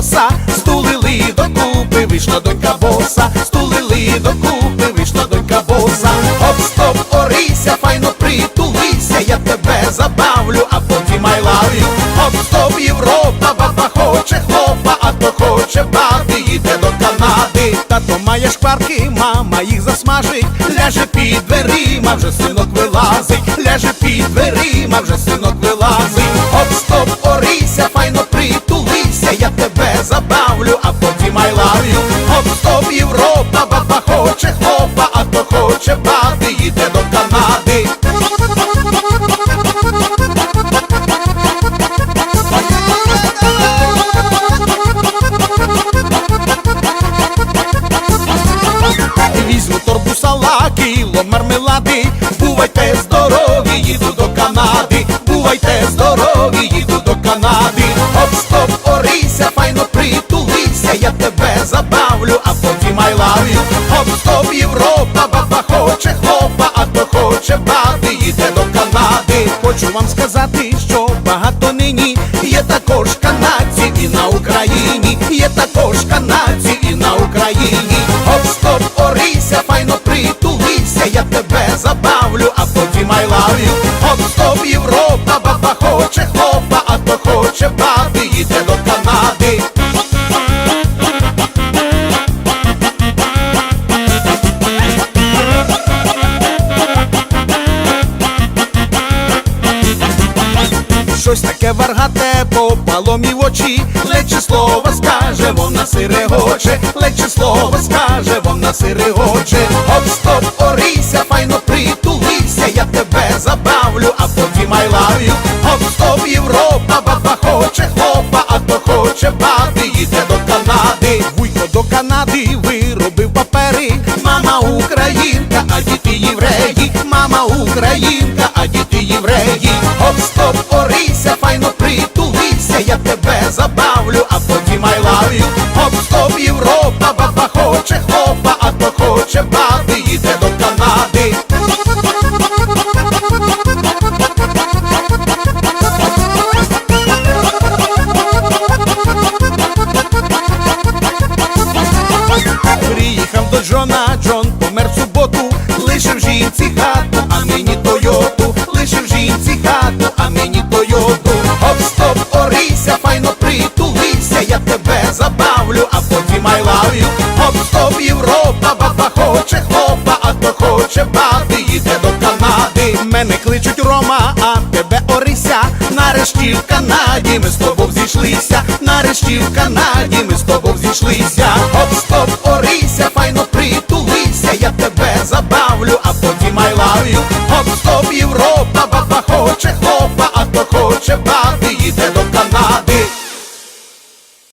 боса, стулили докупи, вийшла донька боса, стулили докупи, вийшла донька боса. Оп, стоп, орися, файно притулися, я тебе забавлю, а потім I love. Оп, стоп, Європа, баба хоче хлопа, а то хоче бати, їде до Канади. Тато має шкварки, мама їх засмажить, ляже під дверима, вже синок вилазить, ляже під дверима, вже синок вилазить. Забавлю, а потім I love you. Оп, стоп, Європа, баба хоче хлопа, а то хоче бати, їде до Канади. Візьму торбу сала, кіло мармелади, бувайте здорові, їду до Канади, бувайте здорові, їду до Канади. Оп, стоп, забавлю, а потім I love you. Оп, стоп, Європа, баба хоче хлопа, а то хоче бати, їде до Канади. Хочу вам сказати, що багато нині є також канадців і на Україні, є також канадців і на Україні. Оп, стоп, орися, файно притулися, я тебе забавлю, а потім I love you. Оп, стоп, Європа, баба хоче хлопа, а то хоче бати, їде до Канади. Щось таке варгате попало мій в очі, лече слово скаже, вона сирегоче, лече слово скаже, вона сирегоче. Оп, стоп, орися, файно притулися, я тебе забавлю, а потім you. Оп, стоп, Європа, баба хоче хлопа, а то хоче бати, їде до Канади. Вуйко до Канади виробив папери. Мама українка, а діти євреї. Мама українка, а діти євреї. Нарешті в Канаді ми з тобою зійшлися. Нарешті в Канаді ми з тобою зійшлися. Оп,